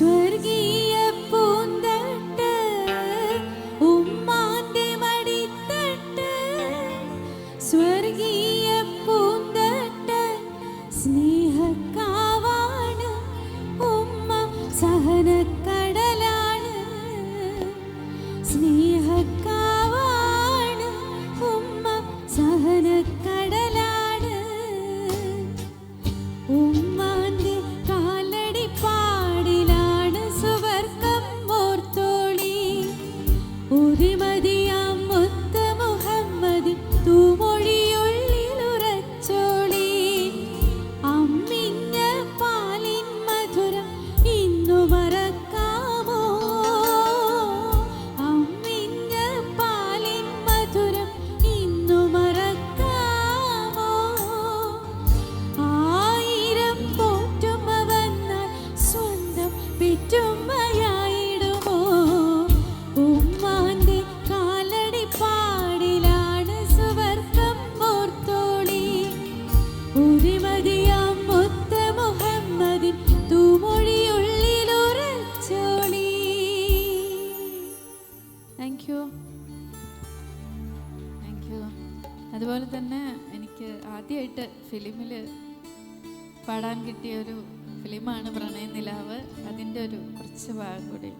സ്വർഗീയ പൂന്തട്ട് ഉമ്മാന്റെ മടിത്തട്ട്. സ്വർഗീയ പൂന്തട്ട് സ്നേഹക്കാവാണ് ഉമ്മ സഹനക്കടലാണ്. സ്നേഹക്കാവാണ് ഉമ്മ സഹനക്കടലാണ്. நிம்மதியா അതുപോലെ തന്നെ എനിക്ക് ആദ്യമായിട്ട് ഫിലിമിൽ പാടാൻ കിട്ടിയ ഒരു ഫിലിമാണ് പ്രണയനിലാവ് അതിന്റെ ഒരു കുറച്ച് ഭാഗം കൂടി.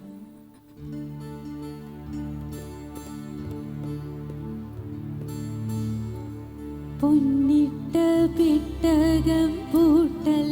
പൊന്നിട്ട പിട്ടകം പൂട്ടൽ